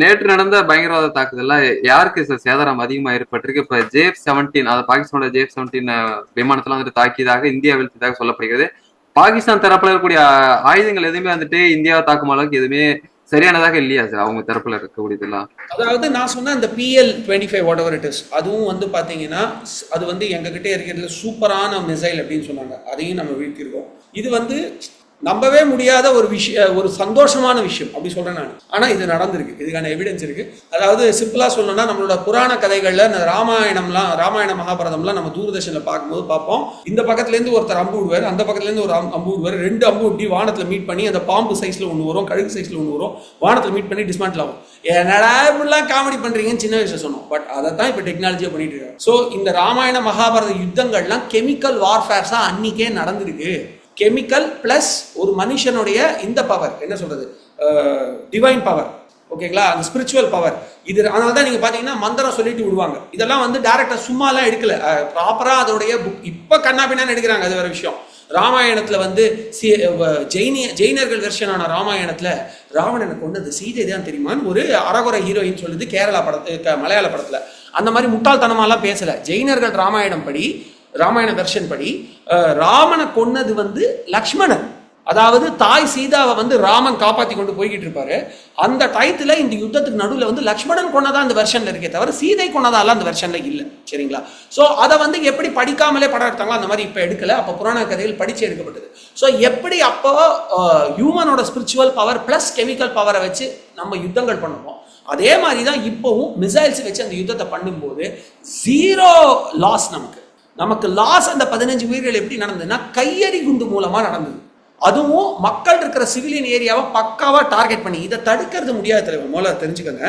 நேற்று நடந்த பயங்கரவாத தாக்குதல்ல யாருக்கு சார் சேதாரம் அதிகமா ஏற்பட்டிருக்கு? இப்ப ஜேஎஃப் செவன்டீன் அதாவது பாகிஸ்தானோட ஜேஎஃப் செவன்டீன் விமானத்துல வந்துட்டு தாக்கியதாக இந்தியா வீழ்த்தியதாக சொல்லப்படுகிறது. பாகிஸ்தான் தரப்புல இருக்கக்கூடிய ஆயுதங்கள் எதுவுமே வந்துட்டு இந்தியாவை தாக்கும் அளவுக்கு எதுவுமே சரியானதாக இல்லையா சார்? அவங்க தரப்புல இருக்கக்கூடியதெல்லாம். அதாவது நான் சொன்ன அந்த PL twenty five whatever it is அதுவும் வந்து பார்த்தீங்கன்னா அது வந்து எங்ககிட்ட இருக்கிறதுல சூப்பரான மிசைல் அப்படின்னு சொன்னாங்க. அதையும் நம்ம வீழ்த்திருக்கோம். இது வந்து நம்பவே முடியாத ஒரு விஷய ஒரு சந்தோஷமான விஷயம். அப்படி சொல்கிறேன் நான். ஆனால் இது நடந்திருக்கு. இதுக்கான எவிடன்ஸ் இருக்குது அதாவது சிம்பிளாக சொல்லணும்னா நம்மளோட புராண கதைகளில் இந்த ராமாயணம்லாம் ராமாயண மகாபாரதம்லாம் நம்ம தூர்தர்ஷனில் பார்க்கும்போது பார்ப்போம். இந்த பக்கத்துலேருந்து ஒருத்தர் அம்பு விடுவார். அந்த பக்கத்துலேருந்து ஒரு அம்பு விடுவார். ரெண்டு அம்பு இப்படி வானத்தில் மீட் பண்ணி அந்த பாம்பு சைஸில் ஒன்று வரும் கழுகு சைஸில் ஒன்று வரும். வானத்தில் மீட் பண்ணி டிஸ்மாண்டில் ஆகும். என்னடா இப்படிலாம் காமெடி பண்ணுறீங்கன்னு சின்ன வயசில் சொன்னோம். பட் அதை தான் இப்போ டெக்னாலஜியாக பண்ணிட்டு இருக்காங்க. ஸோ இந்த ராமாயண மகாபாரத யுத்தங்கள்லாம் கெமிக்கல் வார்ஃபேர்ஸாக அன்னிக்கே நடந்திருக்கு. கெமிக்கல் பிளஸ் ஒரு மனுஷனுடைய இந்த பவர் என்ன சொல்றது? டிவைன் பவர் ஓகேங்களா அந்த ஸ்பிரிச்சுவல் பவர் இது அதனால தான் நீங்கள் பார்த்தீங்கன்னா மந்திரம் சொல்லிட்டு விடுவாங்க. இதெல்லாம் வந்து டேரக்டாக சும்மாலாம் எடுக்கல. ப்ராப்பராக அதோடைய புக் இப்போ கண்ணாபின்னான்னு எடுக்கிறாங்க. அது வேற விஷயம். ராமாயணத்தில் வந்து சி ஜெயினிய ஜெயினர்கள் வெர்ஷனான ராமாயணத்தில் ராவணனை கொண்டது சீதை தான் தெரியுமான்னு ஒரு அரகுர ஹீரோயின் சொல்லுது கேரளா படத்து மலையாள படத்தில். அந்த மாதிரி முட்டாள்தனமாலாம் பேசல. ஜெயினர்கள் ராமாயணம் படி ராமாயண வெர்ஷன் படி ராமனை கொன்னது வந்து லக்ஷ்மணன். அதாவது தாய் சீதாவை வந்து ராமன் காப்பாத்தி கொண்டு போய்கிட்டு இருப்பாரு. அந்த டயத்துல இந்த யுத்தத்துக்கு நடுவில் வந்து லக்ஷ்மணன் கொன்னதா அந்த வெர்ஷன்ல இருக்கே தவிர சீதை கொன்னதாலாம் அந்த வெர்ஷன்ல இல்லை. சரிங்களா? ஸோ அதை வந்து எப்படி படிக்காமலே படம் எடுத்தாங்களோ அந்த மாதிரி இப்போ எடுக்கல. அப்போ புராண கதையில் படிச்சு எடுக்கப்பட்டது. ஸோ எப்படி அப்போ ஹியூமனோட ஸ்பிரிச்சுவல் பவர் பிளஸ் கெமிக்கல் பவரை வச்சு நம்ம யுத்தங்கள் பண்ணுவோம்? அதே மாதிரி தான் இப்போவும் மிசைல்ஸ் வச்சு அந்த யுத்தத்தை பண்ணும்போது ஜீரோ லாஸ் நமக்கு. நமக்கு லாஸ் அந்த பதினஞ்சு உயிர்கள் எப்படி நடந்ததுன்னா கையெறி குண்டு மூலமாக நடந்தது. அதுவும் மக்கள் இருக்கிற சிவிலியன் ஏரியாவை பக்காவாக டார்கெட் பண்ணி இதை தடுக்கிறது முடியாது தலைவர் முதல்ல தெரிஞ்சுக்கோங்க.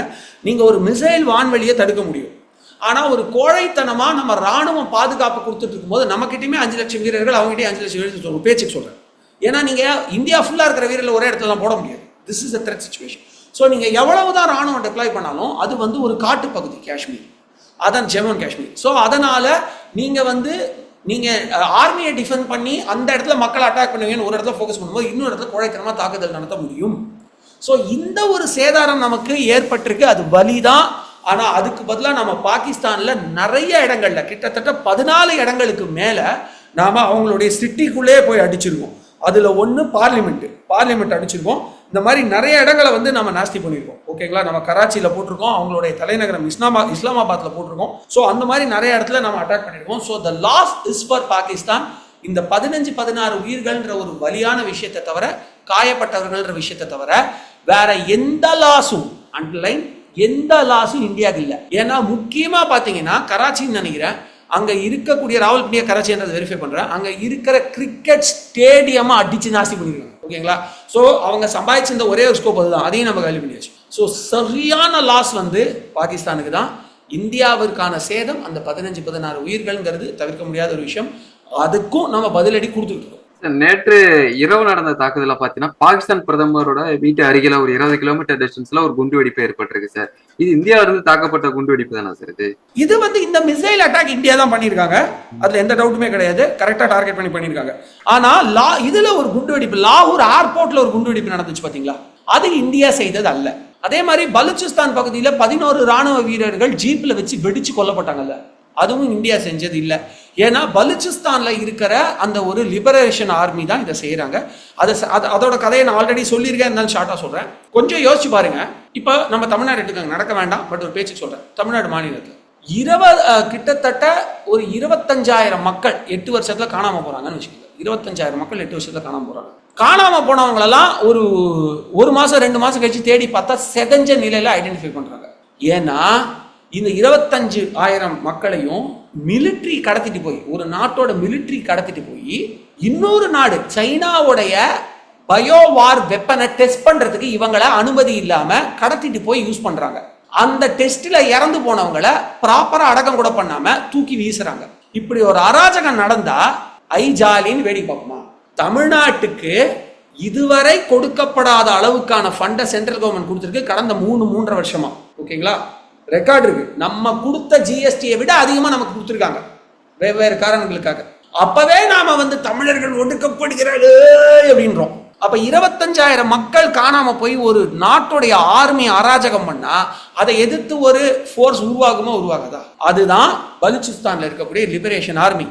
நீங்கள் ஒரு மிசைல் வான்வெளியை தடுக்க முடியும். ஆனால் ஒரு கோழைத்தனமாக நம்ம ராணுவம் பாதுகாப்பு கொடுத்துட்டு இருக்கும்போது நம்மகிட்டயுமே அஞ்சு லட்சம் வீரர்கள் அவங்ககிட்டயும் அஞ்சு லட்சம் வீரர்கள் சொல்றோம் பேச்சுக்கு சொல்கிறேன் ஏன்னா நீங்கள் இந்தியா ஃபுல்லாக இருக்கிற வீரர்கள் ஒரே இடத்துல போட முடியாது. This is a threat situation so நீங்கள் எவ்வளவு தான் ராணுவம் டெப்ளாய் பண்ணாலும் அது வந்து ஒரு காட்டு பகுதி காஷ்மீர். அதான் ஜம்மு அண்ட் காஷ்மீர். ஸோ அதனால் நீங்கள் வந்து நீங்கள் ஆர்மியை டிஃபெண்ட் பண்ணி அந்த இடத்துல மக்களை அட்டாக் பண்ணுவீங்கன்னு ஒரு இடத்துல ஃபோக்கஸ் பண்ணும்போது இன்னொரு இடத்துல கோழைத்தனமாக தாக்குதல் நடத்த முடியும். ஸோ இந்த ஒரு சேதாரம் நமக்கு ஏற்பட்டிருக்கு. அது வலி தான் ஆனால் அதுக்கு பதிலாக நம்ம பாகிஸ்தானில் நிறைய இடங்கள்ல கிட்டத்தட்ட பதினாலு இடங்களுக்கு மேலே நாம் அவங்களுடைய சிட்டிக்குள்ளே போய் அடிச்சிருவோம். அதில் ஒன்று பார்லிமெண்ட்டு பார்லிமெண்ட் அடிச்சிருவோம். இந்த மாதிரி நிறைய இடங்களை வந்து நம்ம நாஸ்தி பண்ணியிருக்கோம். ஓகேங்களா நம்ம கராச்சியில் போட்டிருக்கோம் அவங்களுடைய தலைநகரம் இஸ்லாமா இஸ்லாமாபாத்தில் போட்டிருக்கோம். ஸோ அந்த மாதிரி நிறைய இடத்துல நம்ம அட்டாக் பண்ணியிருக்கோம். So the loss is for Pakistan இந்த பதினஞ்சு பதினாறு உயிர்கள்ன்ற ஒரு வலியான விஷயத்தை தவிர காயப்பட்டவர்கள்ன்ற விஷயத்தை தவிர வேற எந்த லாஸும் அண்டர்லைன் எந்த லாஸும் இந்தியாவுக்கு இல்லை. ஏன்னா முக்கியமாக பார்த்தீங்கன்னா கராச்சின்னு நினைக்கிறேன் அங்கே இருக்கக்கூடிய ராவல்பிண்டியா கராச்சின்றது வெரிஃபை பண்ணுறேன் அங்கே இருக்கிற கிரிக்கெட் ஸ்டேடியமாக அடித்து நாசி பண்ணிருக்காங்க. ஓகேங்களா? ஸோ அவங்க சம்பாதிச்சிருந்த ஒரே ஒரு ஸ்கோப் அதுதான். அதையும் நம்ம காலி பண்ணியாச்சு. ஸோ சரியான லாஸ் வந்து பாகிஸ்தானுக்கு தான். இந்தியாவிற்கான சேதம் அந்த பதினஞ்சு பதினாறு உயிர்கள்ங்கிறது தவிர்க்க முடியாத ஒரு விஷயம். அதுக்கும் நம்ம பதிலடி கொடுத்துட்டு இருக்கோம். நேற்று இரவு நடந்த தாக்குதல பாத்தீங்கன்னா பாகிஸ்தான் பிரதமரோட வீட்டு அருகில ஒரு இருபது கிலோமீட்டர் டிஸ்டன்ஸ்ல ஒரு குண்டு வெடிப்பு ஏற்பட்டிருக்கு சார். இது இந்தியாவில இருந்து தாக்கப்பட்ட குண்டு வெடிப்பு தானே சார் இது? இது வந்து இந்த மிசைல் அட்டாக் இந்தியா தான் பண்ணியிருக்காங்க. அதுல எந்த டவுட்டுமே கிடையாது. கரெக்டா டார்கெட் பண்ணி பண்ணியிருக்காங்க. ஆனா லா இதுல ஒரு குண்டு வெடிப்பு லாகூர் ஏர்போர்ட்ல ஒரு குண்டு வெடிப்பு நடந்துச்சு பாத்தீங்களா? அது இந்தியா செய்தது அல்ல. அதே மாதிரி பலுச்சிஸ்தான் பகுதியில பதினோரு ராணுவ வீரர்கள் ஜீப்ல வச்சு வெடிச்சு கொல்லப்பட்டாங்கல்ல. அதுவும் இந்தியா செஞ்சது இல்ல. ஏன்னா பலுச்சிஸ்தான்ல இருக்கிற அந்த ஒரு லிபரேஷன் ஆர்மி தான் இதை செய்யறாங்க. அதை ச- அது- அதோட கதையை நான் ஆல்ரெடி சொல்லியிருக்கேன் இருந்தாலும் ஷார்ட்டா சொல்றேன். கொஞ்சம் யோசிச்சு பாருங்க. இப்போ நம்ம தமிழ்நாடு எடுத்துக்கோங்க நடக்க வேண்டாம் பட் ஒரு பேச்சு சொல்றேன். தமிழ்நாடு மாநிலத்தில் இருபது கிட்டத்தட்ட ஒரு இருபத்தஞ்சாயிரம் மக்கள் எட்டு வருஷத்துல காணாம போறாங்கன்னு வச்சுக்கோங்க. இருபத்தஞ்சாயிரம் மக்கள் எட்டு வருஷத்துல காணாம போறாங்க. காணாம போனவங்களெல்லாம் ஒரு ஒரு மாசம் ரெண்டு மாசம் கழிச்சு தேடி பார்த்தா செதஞ்ச நிலையில ஐடென்டிஃபை பண்றாங்க. ஏன்னா இந்த இருபத்தஞ்சு ஆயிரம் மக்களையும் மிலிட்ரி கடத்திட்டு போய் ஒரு நாட்டோட மிலிட்ரி கடத்திட்டு போய் இன்னொரு நாடு சைனாவுடைய பயோவார் வெப்பனை டெஸ்ட் பண்றதுக்கு இவங்கள அனுமதி இல்லாம கடத்திட்டு போய் யூஸ் பண்றாங்க. அந்த டெஸ்ட்ல இறந்து போனவங்களை ப்ராப்பரா அடக்கம் கூட பண்ணாம தூக்கி வீசுறாங்க. இப்படி ஒரு அராஜகம் நடந்தா ஐ ஜாலின்னு வேடிக்கை பார்ப்போமா? தமிழ்நாட்டுக்கு இதுவரை கொடுக்கப்படாத அளவுக்கான ஃபண்டை சென்ட்ரல் கவர்மெண்ட் கொடுத்துருக்கு கடந்த மூணு மூன்றரை வருஷமா. ஓகேங்களா ரெக்கார்ட் இருக்கு. நம்ம கொடுத்த ஜிஎஸ்டியை விட அதிகமாக நமக்கு கொடுத்துருக்காங்க. வெவ்வேறு காரணங்களுக்காக. அப்பவே நாம வந்து தமிழர்கள் ஒடுக்கப்படுகிறது அப்படின்றோம். அப்ப இருபத்தஞ்சாயிரம் மக்கள் காணாம போய் ஒரு நாட்டுடைய ஆர்மி அராஜகம் பண்ணா அதை எதிர்த்து ஒரு ஃபோர்ஸ் உருவாகுமா உருவாகாதா? அதுதான் பலுச்சிஸ்தான்ல இருக்கக்கூடிய லிபரேஷன் ஆர்மி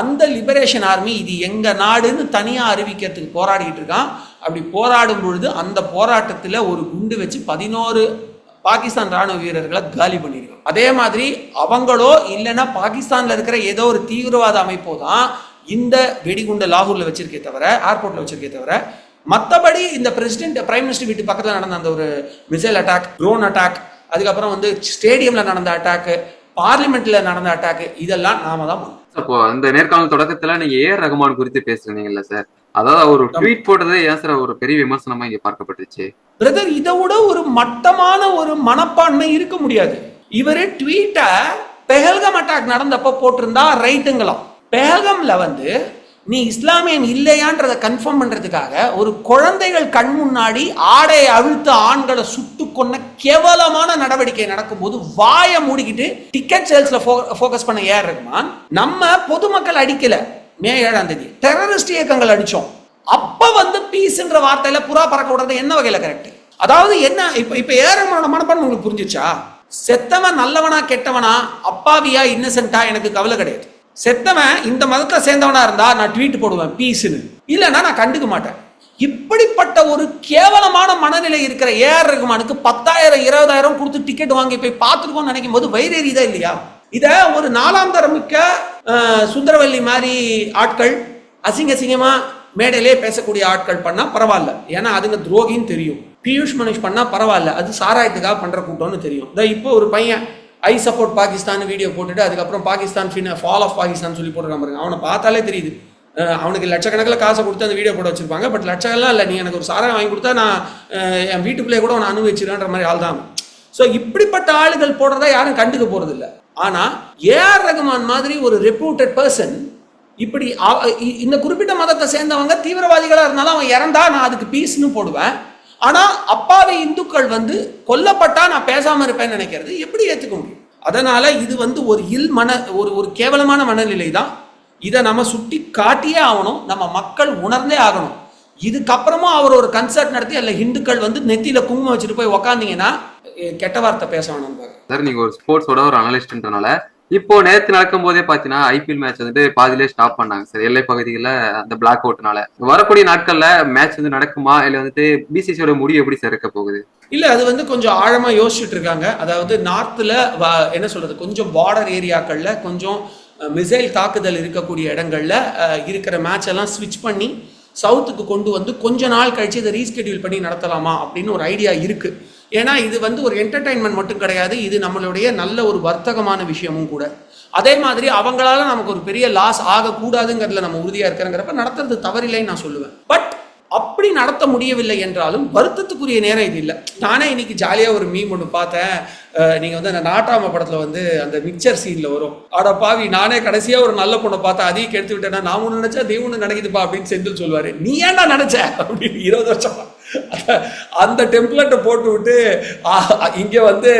அந்த லிபரேஷன் ஆர்மி இது எங்க நாடுன்னு தனியா அறிவிக்கிறதுக்கு போராடிட்டு இருக்கான். அப்படி போராடும் பொழுது அந்த போராட்டத்துல ஒரு குண்டு வச்சு பதினோரு பாகிஸ்தான் ராணுவ வீரர்களை காலி பண்ணிடுவோம் அதே மாதிரி அவங்களோ இல்லைன்னா பாகிஸ்தான்ல இருக்கிற ஏதோ ஒரு தீவிரவாத அமைப்போ தான் இந்த வெடிகுண்டை லாகூர்ல வச்சிருக்கே தவிர ஏர்போர்ட்ல வச்சிருக்கே தவிர மற்றபடி இந்த பிரசிடென்ட் பிரைம் மினிஸ்டர் வீட்டு பக்கத்தில் நடந்த அந்த ஒரு மிசைல் அட்டாக் ட்ரோன் அட்டாக் அதுக்கப்புறம் வந்து ஸ்டேடியம்ல நடந்த அட்டாக்கு பார்லிமெண்ட்ல நடந்த அட்டாக்கு இதெல்லாம் நாம தான். அப்போ அந்த நேர்காணல் தொடக்கத்துல நீங்க ஏஆர் ரகுமான் குறித்து பேசுறீங்கல்ல சார்? அதாவது அவர் ட்வீட் போட்டதே ஏன் சார் ஒரு பெரிய விமர்சனமா இங்க பார்க்கப்பட்டுச்சு? பிரதர் இதை விட ஒரு மட்டமான ஒரு மனப்பான்மை இருக்க முடியாது. இவரு ட்வீட்டை பெஹல்கம் அட்டாக் நடந்தப்ப போட்டிருந்தா ரைட்டுங்களாம். பெஹல்கம்ல வந்து நீ இஸ்லாமியன் இல்லையான்றதை கன்ஃபார்ம் பண்ணுறதுக்காக ஒரு குழந்தைகள் கண் முன்னாடி ஆடையை அழுத்த ஆண்களை சுட்டு கொன்ன கேவலமான நடவடிக்கை நடக்கும்போது வாயை மூடிக்கிட்டு டிக்கெட் சேல்ஸில் ஃபோக்கஸ் பண்ண ஏர் ரகுமான்? நம்ம பொதுமக்கள் அடிக்கல. மே ஏழாம் தேதி. டெரரிஸ்ட் இயக்கங்கள் அடித்தோம். அப்போ வந்து பீஸ்ன்ற வார்த்தையில் புறா பறக்க விடுறது என்ன வகையில் கரெக்ட் அதாவது என்ன இப்போ இப்போ ஏறமான மனப்பான் உங்களுக்கு புரிஞ்சிச்சா? செத்தவன் நல்லவனா கெட்டவனா அப்பாவியா இன்னசென்ட்டா எனக்கு கவலை கிடையாது. செத்தவன் இந்த மதத்தை சேர்ந்தவனா இருந்தா நான் ட்வீட் போடுவேன் பீஸ்னு இல்லைன்னா நான் கண்டுக்க மாட்டேன். இப்படிப்பட்ட ஒரு கேவலமான மனநிலை இருக்கிற ஏஆர் ரகுமானுக்கு பத்தாயிரம் இருபதாயிரம் கொடுத்து டிக்கெட் வாங்கி போய் பார்த்துருக்கோம்னு நினைக்கும் போது வைரேறிதா இல்லையா? இதை ஒரு நாலாம் தரமிக்க சுந்தரவல்லி மாதிரி ஆட்கள் அசிங்க அசிங்கமா மேடையிலே பேசக்கூடிய ஆட்கள் பண்ணா பரவாயில்ல. ஏன்னா அதுங்க துரோகின்னு தெரியும். பியூஷ் மனுஷ் பண்ணா பரவாயில்ல. அது சாராயத்துக்காக பண்ற கூட்டம்னு தெரியும். இப்போ ஒரு பையன் ஐ சப்போர்ட் பாகிஸ்தான் வீடியோ போட்டுட்டு அதுக்கப்புறம் பாகிஸ்தான் ஃபின் ஃபால் ஆஃப் பாகிஸ்தான் சொல்லி போட்டுருக்கான் பாருங்க. அவனை பார்த்தாலே தெரியுது. அவனுக்கு லட்சக்கணக்கில் காசை கொடுத்து அந்த வீடியோ போட வச்சிருப்பாங்க. பட் லட்சக்கெல்லாம் இல்லை நீ எனக்கு ஒரு சாரம் வாங்கி கொடுத்தா நான் என் வீட்டுக்குள்ளே கூட அவனை அனுபவிச்சிருன்ற மாதிரி ஆள் தான். ஸோ இப்படிப்பட்ட ஆளுகள் போடுறதா யாரும் கண்டுக்க போகிறது இல்லை ஆனால் ஏஆர் ரகுமான் மாதிரி ஒரு ரெப்யூட்டட் பர்சன் இப்படி இந்த குறிப்பிட்ட மதத்தை சேர்ந்தவங்க தீவிரவாதிகளாக இருந்தாலும் அவன் இறந்தா நான் அதுக்கு பீஸ்னு போடுவேன். ஆனால் அப்பாவி இந்துக்கள் வந்து கொல்லப்பட்டா நான் பேசாமல் இருப்பேன்னு நினைக்கிறது எப்படி ஏற்றுக்க முடியும்? அதனால் இது வந்து ஒரு இல் மன ஒரு ஒரு கேவலமான மனநிலை தான். இதை நம்ம சுட்டி காட்டியே ஆகணும். நம்ம மக்கள் உணர்ந்தே ஆகணும். இதுக்கப்புறமா அவர் ஒரு கன்சர்ட் நடத்தி அல்ல இந்துக்கள் வந்து நெத்தியில குங்குமம் வச்சுட்டு போய் உக்காந்தீங்கன்னா கெட்ட வார்த்தை பேச வேணும் சார் நீங்க ஒரு ஸ்போர்ட்ஸோட ஒரு அனலிஸ்ட்ன்றனால இப்போ நேற்று நடக்கும் போதே பாத்தீங்கன்னா ஐபிஎல் மேட்ச் வந்துட்டு பாதிலே ஸ்டாப் பண்ணாங்க சார். எல்லை பகுதிகளில் அந்த பிளாக் அவுட்னால வரக்கூடிய நாட்கள்ல மேட்ச் வந்து நடக்குமா? இல்ல வந்துட்டு பிசிசியோட முடிவு எப்படி சார் இருக்க போகுது? இல்ல அது வந்து கொஞ்சம் ஆழமா யோசிச்சுட்டு இருக்காங்க. அதாவது நார்த்ல என்ன சொல்றது கொஞ்சம் பார்டர் ஏரியாக்கள்ல கொஞ்சம் மிசைல் தாக்குதல் இருக்கக்கூடிய இடங்கள்ல இருக்கிற மேட்ச் எல்லாம் ஸ்விட்ச் பண்ணி சவுத்துக்கு கொண்டு வந்து கொஞ்ச நாள் கழிச்சு இதை ரீஸ்கெடியூல் பண்ணி நடத்தலாமா அப்படின்னு ஒரு ஐடியா இருக்குது ஏன்னா இது வந்து ஒரு என்டர்டைன்மெண்ட் மட்டும் கிடையாது. இது நம்மளுடைய நல்ல ஒரு வர்த்தகமான விஷயமும் கூட. அதே மாதிரி அவங்களால நமக்கு ஒரு பெரிய லாஸ் ஆகக்கூடாதுங்கிறதுல நம்ம உறுதியாக இருக்கிறங்கிறப்ப நடத்துறது தவறில்லைன்னு நான் சொல்லுவேன். பட் அப்படி நடத்த முடியவில்லை என்றாலும் வருத்தத்துக்குரிய நேரம் இது இல்லை. நானே இன்னைக்கு ஜாலியாக ஒரு மீம் ஒன்று பார்த்தேன். நீங்கள் வந்து அந்த நாட்டாம படத்தில் வந்து அந்த மிக்சர் சீனில் வரும். அட பாவி நானே கடைசியாக ஒரு நல்ல பொண்ணை பார்த்தா அதையும் கெடுத்து விட்டேன்னா நான் ஒன்று நினச்சா தெய்வம் நினைக்குதுப்பா நடக்குதுப்பா அப்படின்னு செந்தில் சொல்லுவார். நீ ஏன்டா நினச்ச? அப்படின்னு இருபது வருஷம். அந்த டெம்ப்ளேட்டை போட்டு விட்டு இங்கே இங்க வந்து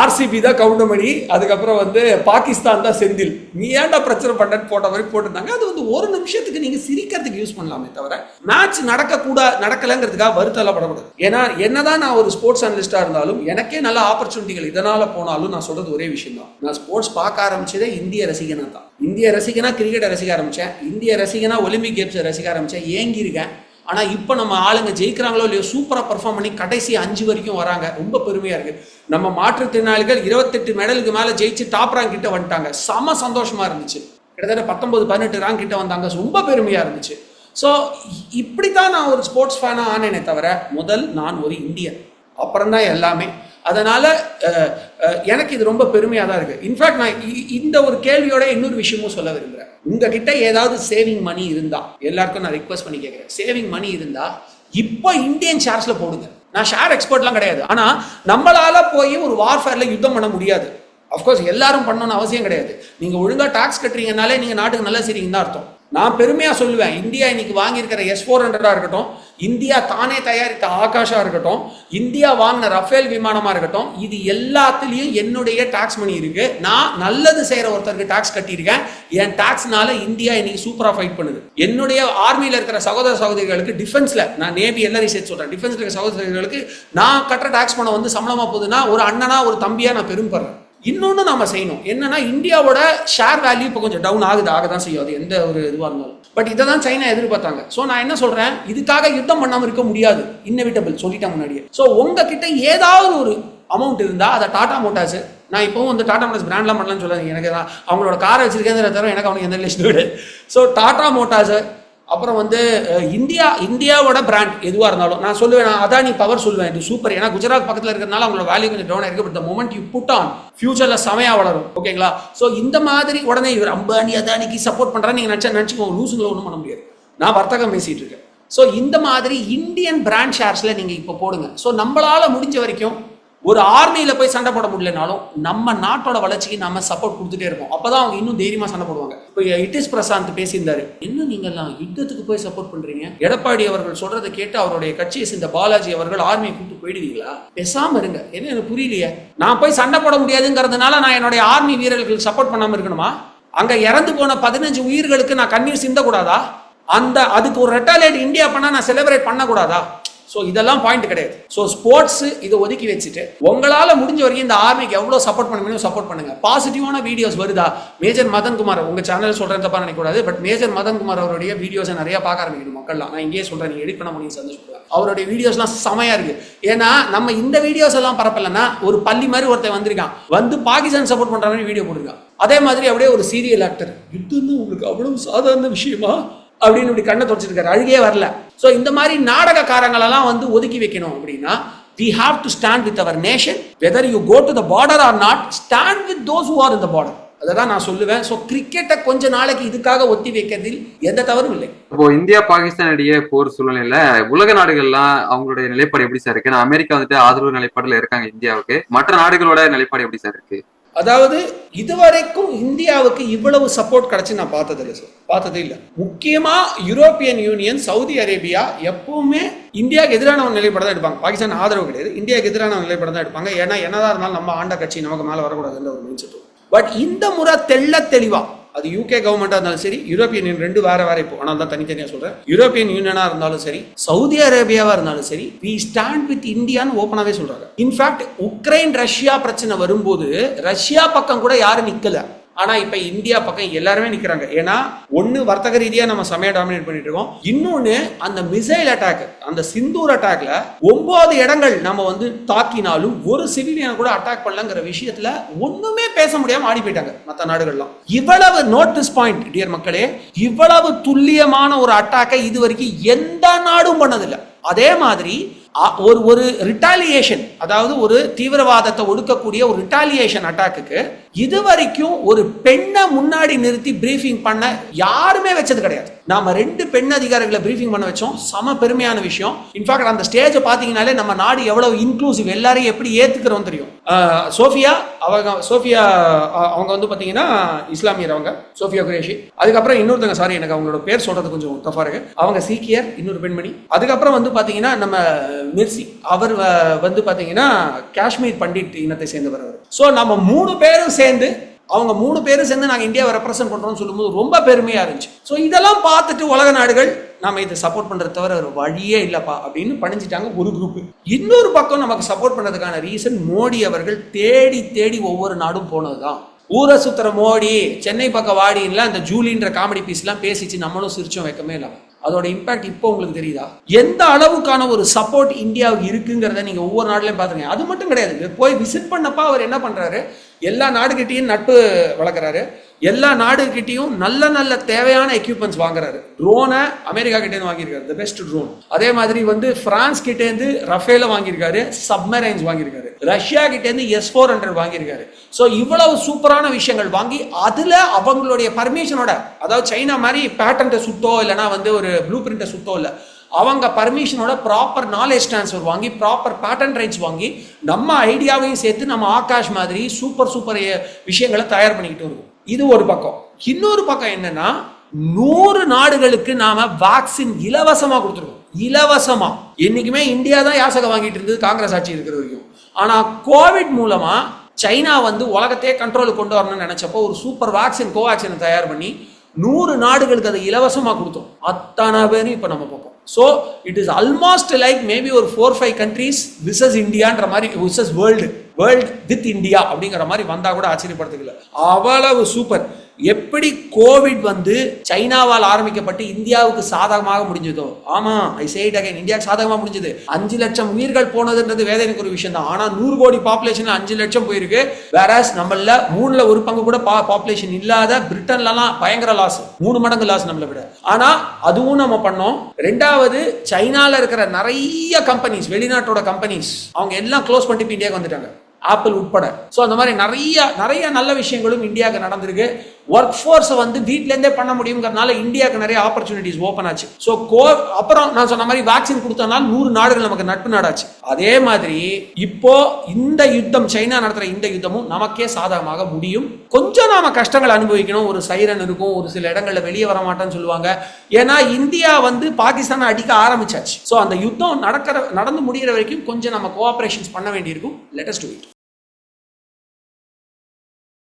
ஆர்சிபி தான் கவுண்டமணி அதுக்கப்புறம் வந்து பாகிஸ்தான் தான் செந்தில். நீ ஏன்டா பிரச்சனை பண்ணன்னு போட்ட மாதிரி போட்டிருந்தாங்க. அது வந்து ஒரு நிமிஷத்துக்கு நீங்க சிரிக்கிறதுக்கு யூஸ் பண்ணலாமே தவிர மேட்ச் நடக்கக்கூடா நடக்கலைங்கிறதுக்காக நடக்கலைங்கிறதுக்காக வருத்தப்படக்கூடாது ஏன்னா என்னதான் நான் ஒரு ஸ்போர்ட்ஸ் அனலிஸ்டாக இருந்தாலும் எனக்கே நல்ல ஆப்பர்ச்சுனிட்டிகள் இதனால போனாலும் நான் சொல்றது ஒரே விஷயம் தான் நான் ஸ்போர்ட்ஸ் பார்க்க ஆரம்பிச்சதே இந்திய ரசிகனாக தான் இந்திய ரசிகனா கிரிக்கெட்டை ரசிக்க ஆரம்பிச்சேன். இந்திய ரசிகனா ஒலிம்பிக் கேம்ஸை ரசிக்க ஆரம்பிச்சேன். ஏங்கியிருக்கேன். ஆனால் இப்போ நம்ம ஆளுங்க ஜெயிக்கிறாங்களோ இல்லையோ சூப்பராக பர்ஃபார்ம் பண்ணி கடைசி அஞ்சு வரைக்கும் வராங்க. ரொம்ப பெருமையாக இருக்குது நம்ம மாற்றுத்திறனாளிகள் இருபத்தெட்டு மெடலுக்கு மேலே ஜெயிச்சு டாப் ரேங்க் கிட்ட வந்துட்டாங்க. செம சந்தோஷமாக இருந்துச்சு. கிட்டத்தட்ட பத்தொன்பது பதினெட்டு ரேங்க் கிட்ட வந்தாங்க. ரொம்ப பெருமையாக இருந்துச்சு. ஸோ இப்படி தான் நான் ஒரு ஸ்போர்ட்ஸ் ஃபேனாக ஆனேனே தவிர முதல் நான் ஒரு இந்தியன். அப்புறம் தான் எல்லாமே அதனால எனக்கு இது ரொம்ப பெருமையாக தான் இருக்கு. இன்ஃபேக்ட் நான் இ- இந்த ஒரு கேள்வியோட இன்னொரு விஷயமும் சொல்ல விரும்புகிறேன் உங்ககிட்ட ஏதாவது சேவிங் மணி இருந்தா எல்லாருக்கும் நான் ரிக்வஸ்ட் பண்ணி கேட்குறேன் சேவிங் மணி இருந்தா இப்போ இந்தியன் ஷேர்ஸ்ல போடுங்க. நான் ஷேர் எக்ஸ்பர்ட்லாம் கிடையாது. ஆனா நம்மளால போய் ஒரு வார்ஃபேர்ல யுத்தம் பண்ண முடியாது. அஃப்கோர்ஸ் எல்லாரும் பண்ணணும்னு அவசியம் கிடையாது. நீங்க ஒழுங்கா டாக்ஸ் கட்டுறீங்கனாலே நீங்க நாட்டுக்கு நல்லா செய்றீங்கன்னு தான் அர்த்தம். நான் பெருமையாக சொல்லுவேன். இந்தியா இன்னைக்கு வாங்கியிருக்கிற எஸ் ஃபோர் ஹண்ட்ரடாக இருக்கட்டும் இந்தியா தானே தயாரித்த ஆகாஷா இருக்கட்டும் இந்தியா வாங்கின ரஃபேல் விமானமா இருக்கட்டும் இது எல்லாத்துலேயும் என்னுடைய டாக்ஸ் மணி இருக்கு. நான் நல்லது செய்யற ஒருத்தருக்கு டாக்ஸ் கட்டியிருக்கேன். என் டாக்ஸ்னால இந்தியா இன்னைக்கு சூப்பரா ஃபைட் பண்ணுது. என்னுடைய ஆர்மியில இருக்கிற சகோதர சகோதரிகளுக்கு டிஃபென்ஸ்ல நான் நேவி எல்லாரையும் சேர்த்து சொல்றேன். டிஃபென்ஸ்ல இருக்கிற சகோதரிகளுக்கு நான் கட்டுற டாக்ஸ் பணம் வந்து சம்பளமா போகுதுன்னா ஒரு அண்ணனா ஒரு தம்பியா நான் பெரும்படுறேன் இன்னொன்று நம்ம செய்யணும். என்னன்னா இந்தியாவோட ஷேர் வேல்யூ இப்போ கொஞ்சம் டவுன் ஆகுது ஆக தான் செய்யும். அது எந்த ஒரு இதுவாக இருந்தாலும். பட் இதை தான் சைனா எதிர்பார்த்தாங்க. ஸோ நான் என்ன சொல்கிறேன் இதுக்காக யுத்தம் பண்ணாமல் இருக்க முடியாது. இன்னவிட்டபிள் சொல்லிட்டேன் முன்னாடியே. ஸோ உங்ககிட்ட ஏதாவது ஒரு அமௌண்ட் இருந்தால் அதை டாடா மோட்டார்ஸ் நான் இப்போவும் வந்து டாடா மோட்டார்ஸ் பிராண்ட்லாம் பண்ணலாம்னு சொல்லாதீங்க எனக்கு தான் அவங்களோட காரை வச்சிருக்கேன் தவிர எனக்கு அவனுக்கு எந்த ரிலேஷன் கிடையாது. ஸோ டாடா மோட்டார்ஸை அப்புறம் வந்து இந்தியா இந்தியாவோட பிராண்ட் எதுவாக இருந்தாலும் நான் சொல்லுவேன் நான் அதானி பவர் சொல்லுவேன் இது சூப்பர் ஏன்னா குஜராத் பக்கத்தில் இருக்கிறதுனால அவங்களோட வேல்யூ கொஞ்சம் டவுன் ஆயிருக்கு but moment you put on ஃபியூச்சரில் செமையாக வளரும். ஓகேங்களா ஸோ இந்த மாதிரி உடனே இவர் அம்பானி அதானிக்கு சப்போர்ட் பண்ணுறேன் நீங்கள் நினச்சா நினச்சிக்கோங்க லூசுங்களை ஒன்றும் பண்ண முடியாது. நான் வர்த்தகம் பேசிகிட்டு இருக்கேன். ஸோ இந்த மாதிரி இந்தியன் பிராண்ட் ஷேர்ஸில் நீங்கள் இப்போ போடுங்க. ஸோ நம்மளால் முடிஞ்ச வரைக்கும் ஒரு ஆர்மியில் போய் சண்டை போட முடியலனாலும் நம்ம நாட்டோட வளர்ச்சிக்கு நம்ம சப்போர்ட் கொடுத்துட்டே இருப்போம். அப்பதான் அவங்க இன்னும் தைரியமா சண்டை போடுவாங்க. இப்போ இட்டிஸ் பிரசாந்த் பேசியிருந்தாரு. என்ன நீங்கள்லாம் யுத்தத்துக்கு போய் சப்போர்ட் பண்றீங்க? எடப்பாடி அவர்கள் சொல்றதை கேட்டு அவருடைய கட்சியை சேர்ந்த பாலாஜி அவர்கள் ஆர்மியை கூப்பிட்டு போயிடுவீங்களா? பேசாம இருங்க. என்ன எனக்கு புரியலையே. நான் போய் சண்டை போட முடியாதுங்கிறதுனால நான் என்னுடைய ஆர்மி வீரர்களுக்கு சப்போர்ட் பண்ணாம இருக்கணுமா? அங்க இறந்து போன பதினஞ்சு உயிர்களுக்கு நான் கண்ணீர் சிந்தக்கூடாதா? அந்த அதுக்கு ஒரு ரெட்டாலேட் இந்தியா பண்ணா நான் செலிப்ரேட் பண்ணக்கூடாதா? ஸோ இதெல்லாம் பாயிண்ட் கிடையாது. ஸோ ஸ்போர்ட்ஸ் இதை ஒதுக்கி வச்சுட்டு உங்களால் முடிஞ்ச வரைக்கும் இந்த ஆர்மிக்கு எவ்வளோ சப்போர்ட் பண்ண முடியும் சப்போர்ட் பண்ணுங்க. பாசிட்டிவான வீடியோஸ் வருதா? மேஜர் மதன்குமார் உங்கள் சேனல் சொல்கிறேன் தப்பா நினைக்கூடாது பட் மேஜர் மதன்குமார் அவருடைய வீடியோஸை நிறைய பார்க்க ஆரம்பிக்கணும் மக்கள்லாம். நான் இங்கேயே சொல்கிறேன் நீங்கள் எடிட் பண்ண முடியும் சந்தோஷப்படுவேன் அவருடைய வீடியோஸ்லாம் செமையாக இருக்குது ஏன்னா நம்ம இந்த வீடியோஸ் எல்லாம் பரப்பலைன்னா ஒரு பள்ளி மாதிரி ஒருத்தன் வந்திருக்கான். வந்து பாகிஸ்தான் சப்போர்ட் பண்ணுற மாதிரி வீடியோ போட்டிருக்கான். அதே மாதிரி அப்படியே ஒரு சீரியல் ஆக்டர் யுத்தம்னு உங்களுக்கு அவ்வளவு சாதாரண விஷயமா? அப்படின்னு இப்படி கண்ணை தொடச்சிருக்காரு. அழுகே வரல. ஸோ இந்த மாதிரி நாடகக்காரங்களெல்லாம் வந்து ஒதுக்கி வைக்கணும் அப்படின்னா we have to stand with our nation whether you go to the border or not stand with those who are இந்த பார்டர் அதை தான் நான் சொல்லுவேன். ஸோ கிரிக்கெட்டை கொஞ்ச நாளைக்கு இதுக்காக ஒத்தி வைக்கிறதில் எந்த தவறும் இல்லை. இப்போ இந்தியா பாகிஸ்தான் இடையே போர் சூழ்நிலையில உலக நாடுகள்லாம் அவங்களுடைய நிலைப்பாடு எப்படி சார் இருக்கு? நான் அமெரிக்கா வந்துட்டு ஆதரவு நிலைப்பாடுல இருக்காங்க இந்தியாவுக்கு. மற்ற நாடுகளோட நிலைப்பாடு எப்படி சார் இருக்கு? அதாவது இதுவரைக்கும் இந்தியாவுக்கு இவ்வளவு சப்போர்ட் கிடைச்சி நான் பார்த்தது இல்லை சார் பார்த்ததே இல்லை முக்கியமா யூரோப்பியன் யூனியன் சவுதி அரேபியா எப்பவுமே இந்தியாவுக்கு எதிரான ஒரு நிலைப்படம் தான் எடுப்பாங்க. பாகிஸ்தான் ஆதரவு கிடையாது. இந்தியாவுக்கு எதிரான ஒரு நிலைப்பாடு தான் எடுப்பாங்க. ஏன்னா என்னதான் இருந்தாலும் நம்ம ஆண்ட கட்சி நமக்கு மேலே வரக்கூடாதுன்ற ஒரு மைண்ட் செட் பட் இந்த முறை தெள்ள தெளிவா அது யூகே கவர்மெண்ட்டாக இருந்தாலும் சரி யூரோப்பியன் யூனியன் ரெண்டு வேற வேற இப்போ ஆனால் தான் தனித்தனியாக சொல்கிறேன் யூரோப்பியன் யூனியனாக இருந்தாலும் சரி சவுதி அரேபியாவாக இருந்தாலும் சரி வி ஸ்டாண்ட் வித் இந்தியான்னு ஓப்பனாகவே சொல்கிறாங்க இன்ஃபேக்ட் உக்ரைன் ரஷ்யா பிரச்சனை வரும்போது ரஷ்யா பக்கம் கூட யாரும் நிற்கலை ஆனா இப்ப இந்தியா பக்கம் எல்லாருமே நிக்கிறாங்க. ஏன்னா ஒண்ணு வர்த்தக ரீதியா நம்ம செமையா டாமினேட் பண்ணிட்டு இருக்கோம். இன்னொன்னு அந்த மிசைல் அட்டாக் அந்த சிந்தூர் அட்டாக்ல ஒன்பது இடங்கள் நம்ம வந்து தாக்கினாலும் ஒரு சிவிலியனை கூட அட்டாக் பண்ணலங்கிற விஷயத்துல ஒண்ணுமே பேச முடியாம ஆடி போயிட்டாங்க மற்ற நாடுகள்லாம். இவ்வளவு நோட்டீஸ் பாயிண்ட் டியர் மக்களே இவ்வளவு துல்லியமான ஒரு அட்டாக்கை இது வரைக்கும் எந்த நாடும் பண்ணதில்லை. அதே மாதிரி ஒரு ஒரு ரிட்டாலியேஷன் அதாவது ஒரு தீவிரவாதத்தை ஒடுக்கக்கூடிய ஒரு ரிட்டாலியேஷன் அட்டாக்குக்கு இது வரைக்கும் ஒரு பெண்ணை முன்னாடி நிறுத்தி பிரீஃபிங் பண்ண யாருமே வச்சது கிடையாது. நாம ரெண்டு பெண் அதிகாரிகளை பிரீஃபிங் பண்ண வச்சோம். சம பெருமையான விஷயம். இன்ஃபேக்ட் அந்த ஸ்டேஜை பார்த்தீங்கனாலே நம்ம நாடு எவ்வளவு இன்க்ளூசிவ் எல்லாரையும் எப்படி ஏத்துக்கிறோம் தெரியும். சோஃபியா அவங்க சோஃபியா அவங்க வந்து பார்த்தீங்கன்னா இஸ்லாமியர் அவங்க சோஃபியா குரேஷி. அதுக்கப்புறம் இன்னொருத்தங்க சாரி எனக்கு அவங்களோட பேர் சொல்றது கொஞ்சம் தஃபா இருக்கு. அவங்க சீக்கியர் இன்னொரு பெண்மணி. அதுக்கப்புறம் வந்து பார்த்தீங்கன்னா நம்ம மிர்சி அவர் வ- வந்து பார்த்தீங்கன்னா காஷ்மீர் பண்டிட் இனத்தை சேர்ந்தவர் அவர். ஸோ நம்ம மூணு பேரும் சேர்ந்து அவங்க மூணு பேரும் சேர்ந்து நாங்கள் இந்தியாவை ரெப்ரசென்ட் பண்ணுறோம்னு சொல்லும்போது ரொம்ப பெருமையாக இருந்துச்சு. ஸோ இதெல்லாம் பார்த்துட்டு உலக நாடுகள் நம்ம இதை சப்போர்ட் பண்ணுறது தவிர ஒரு வழியே இல்லைப்பா அப்படின்னு பணிஞ்சிட்டாங்க ஒரு குரூப் இன்னொரு பக்கம் நமக்கு சப்போர்ட் பண்ணுறதுக்கான ரீசன் மோடி அவர்கள் தேடி தேடி ஒவ்வொரு நாடும் போனதுதான். ஊரை சுத்துற மோடி சென்னை பக்கம் வாடின்லாம் அந்த ஜூலின்ற காமெடி பீஸ்லாம் பேசிச்சு நம்மளும் சிரிச்சோம் வைக்கமே இல்லை. அதோட இம்பாக்ட் இப்போ உங்களுக்கு தெரியுதா? எந்த அளவுக்கான ஒரு சப்போர்ட் இந்தியாவுக்கு இருக்குங்கிறத நீங்க ஒவ்வொரு நாட்டிலையும் பாத்துருங்க அது மட்டும் கிடையாது. போய் விசிட் பண்ணப்ப அவர் என்ன பண்றாரு? எல்லா நாடுகிட்டையும் நட்பு வளர்க்குறாரு. எல்லா நாடுகிட்டையும் நல்ல நல்ல தேவையான எக்யூப்மெண்ட்ஸ் வாங்குறாரு. ட்ரோனை அமெரிக்கா கிட்டேருந்து வாங்கியிருக்காரு த பெஸ்ட் ட்ரோன் அதே மாதிரி வந்து பிரான்ஸ் கிட்டேருந்து ரஃபேல வாங்கியிருக்காரு சப்மரைன்ஸ் வாங்கியிருக்காரு. ரஷ்யா கிட்டேருந்து எஸ் ஃபோர் ஹண்ட்ரட் வாங்கியிருக்காரு. ஸோ இவ்வளவு சூப்பரான விஷயங்கள் வாங்கி அதில் அவங்களுடைய பர்மிஷனோட அதாவது சைனா மாதிரி பேட்டன்ட்டை சுத்தோ இல்லைன்னா வந்து ஒரு ப்ளூ பிரிண்ட்டை சுத்தோ இல்லை அவங்க பர்மிஷனோட ப்ராப்பர் நாலேஜ் ட்ரான்ஸ்ஃபர் வாங்கி ப்ராப்பர் பேட்டன் ரைட்ஸ் வாங்கி நம்ம ஐடியாவையும் சேர்த்து நம்ம ஆகாஷ் மாதிரி சூப்பர் சூப்பர் விஷயங்களை தயார் பண்ணிக்கிட்டு இருக்கோம். இது ஒரு பக்கம். இன்னொரு பக்கம் என்னன்னா நூறு நாடுகளுக்கு நாம வேக்சின் இலவசமா கொடுத்துருக்கோம். இலவசமா. என்னைக்குமே இந்தியா தான் யாசகம் வாங்கிட்டு இருந்தது காங்கிரஸ் ஆட்சி இருக்கிற வரைக்கும். ஆனா கோவிட் மூலமா சைனா வந்து உலகத்தையே கண்ட்ரோலுக்கு கொண்டு வரணும்னு நினைச்சப்போ ஒரு சூப்பர் வேக்சின் கோவேக்சினை தயார் பண்ணி நூறு நாடுகளுக்கு அதை இலவசமா கொடுத்தோம். அத்தனை பேரும் இப்போ நம்ம பார்ப்போம். So it is almost like maybe ஒரு ஃபோர் ஃபைவ் கண்ட்ரீஸ் விசஸ் இந்தியான்ற மாதிரி versus world world with India அப்படிங்கிற மாதிரி வந்தா கூட ஆச்சரியப்படுத்துக்கல. அவ்வளவு சூப்பர் எப்படி கோவிட் வந்து சைனாவால் ஆரம்பிக்கப்பட்டு இந்தியாவுக்கு சாதகமாக முடிஞ்சதோ? ஆமா ஐ சேட் அகைன் இந்தியாவுக்கு சாதகமாக முடிஞ்சது. அஞ்சு லட்சம் உயிர்கள் போனதுன்றது வேதனைக்கு ஒரு விஷயம் தான் ஆனா நூறு கோடி பாப்புலேஷன் அஞ்சு லட்சம் போயிருக்கு. வேற நம்மள மூணுல ஒரு பங்கு கூட பாப்புலேஷன் இல்லாத பிரிட்டன்லலாம் பயங்கர லாஸ் மூணு மடங்கு லாஸ் நம்மளை விட. ஆனா அதுவும் நம்ம பண்ணோம். ரெண்டாவது சைனால இருக்கிற நிறைய கம்பெனிஸ் வெளிநாட்டோட கம்பெனிஸ் அவங்க எல்லாம் க்ளோஸ் பண்ணிட்டு இந்தியாவுக்கு வந்துட்டாங்க. ஆப்பிள் உட்பட. ஸோ அந்த மாதிரி நிறைய நிறைய நல்ல விஷயங்களும் இந்தியாவுக்கு நடந்திருக்கு. ஒர்க் ஃபோர்ஸை வந்து வீட்டிலேருந்தே பண்ண முடியுங்கிறதுனால இந்தியாவுக்கு நிறைய ஆப்பர்ச்சுனிட்டிஸ் ஓப்பன் ஆச்சு. ஸோ கோ அப்புறம் நான் சொன்ன மாதிரி வேக்சின் கொடுத்தனால நூறு நாடுகள் நமக்கு நட்பு நாடாச்சு. அதே மாதிரி இப்போ இந்த யுத்தம் சைனா நடத்துகிற இந்த யுத்தமும் நமக்கே சாதகமாக முடியும். கொஞ்சம் நாம கஷ்டங்கள் அனுபவிக்கணும். ஒரு சைரன் இருக்கும் ஒரு சில இடங்களில் வெளியே வர மாட்டேன்னு சொல்லுவாங்க. ஏன்னா இந்தியா வந்து பாகிஸ்தானை அடிக்க ஆரம்பிச்சாச்சு. ஸோ அந்த யுத்தம் நடக்கிற நடந்து முடிகிற வரைக்கும் கொஞ்சம் நம்ம கோஆப்ரேஷன்ஸ் பண்ண வேண்டியிருக்கும். Latest to it